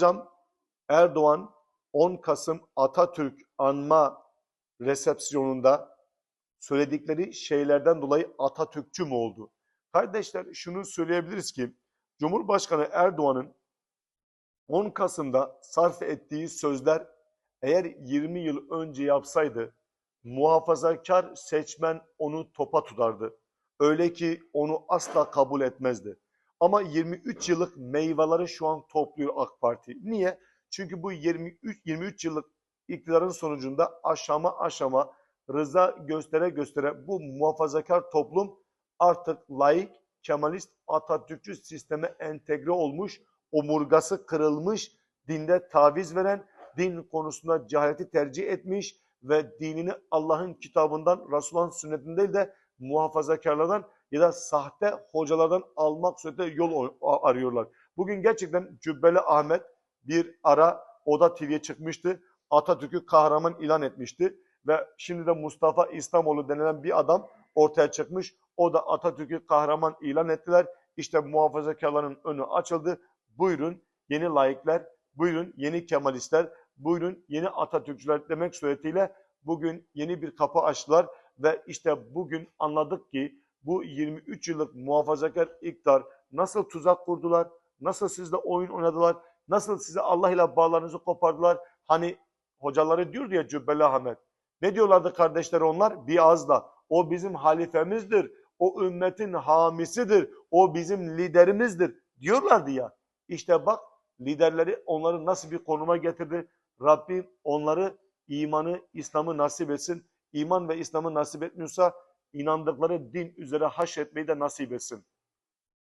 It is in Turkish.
Hocam Erdoğan 10 Kasım Atatürk anma resepsiyonunda söyledikleri şeylerden dolayı Atatürkçü mü oldu? Kardeşler şunu söyleyebiliriz ki Cumhurbaşkanı Erdoğan'ın 10 Kasım'da sarf ettiği sözler eğer 20 yıl önce yapsaydı muhafazakar seçmen onu topa tutardı. Öyle ki onu asla kabul etmezdi. Ama 23 yıllık meyveleri şu an topluyor AK Parti. Niye? Çünkü bu 23 23 yıllık iktidarın sonucunda aşama aşama rıza göstere göstere bu muhafazakar toplum artık laik, kemalist, Atatürkçü sisteme entegre olmuş, omurgası kırılmış, dinde taviz veren, din konusunda cehaleti tercih etmiş ve dinini Allah'ın kitabından, Resulullah'ın sünnetinden değil de muhafazakarlardan ya da sahte hocalardan almak suretiyle yol arıyorlar. Bugün gerçekten Cübbeli Ahmet bir ara Oda TV'ye çıkmıştı. Atatürk'ü kahraman ilan etmişti ve şimdi de Mustafa İslamoğlu denilen bir adam ortaya çıkmış. O da Atatürk'ü kahraman ilan ettiler. İşte muhafazakarların önü açıldı. Buyurun yeni laikler, buyurun yeni Kemalistler, buyurun yeni Atatürkçüler demek suretiyle bugün yeni bir kapı açtılar ve işte bugün anladık ki bu 23 yıllık muhafazakar iktidar nasıl tuzak kurdular, nasıl sizle oyun oynadılar, nasıl size Allah ile bağlarınızı kopardılar. Hani hocaları diyordu ya Cübbeli Ahmet. Ne diyorlardı kardeşler onlar? Bir azla. O bizim halifemizdir. O ümmetin hamisidir. O bizim liderimizdir. Diyorlardı ya. İşte bak liderleri onları nasıl bir konuma getirdi. Rabbim onları imanı, İslam'ı nasip etsin. İman ve İslam'ı nasip etmiyorsa inandıkları din üzere haşretmeyi de nasip etsin.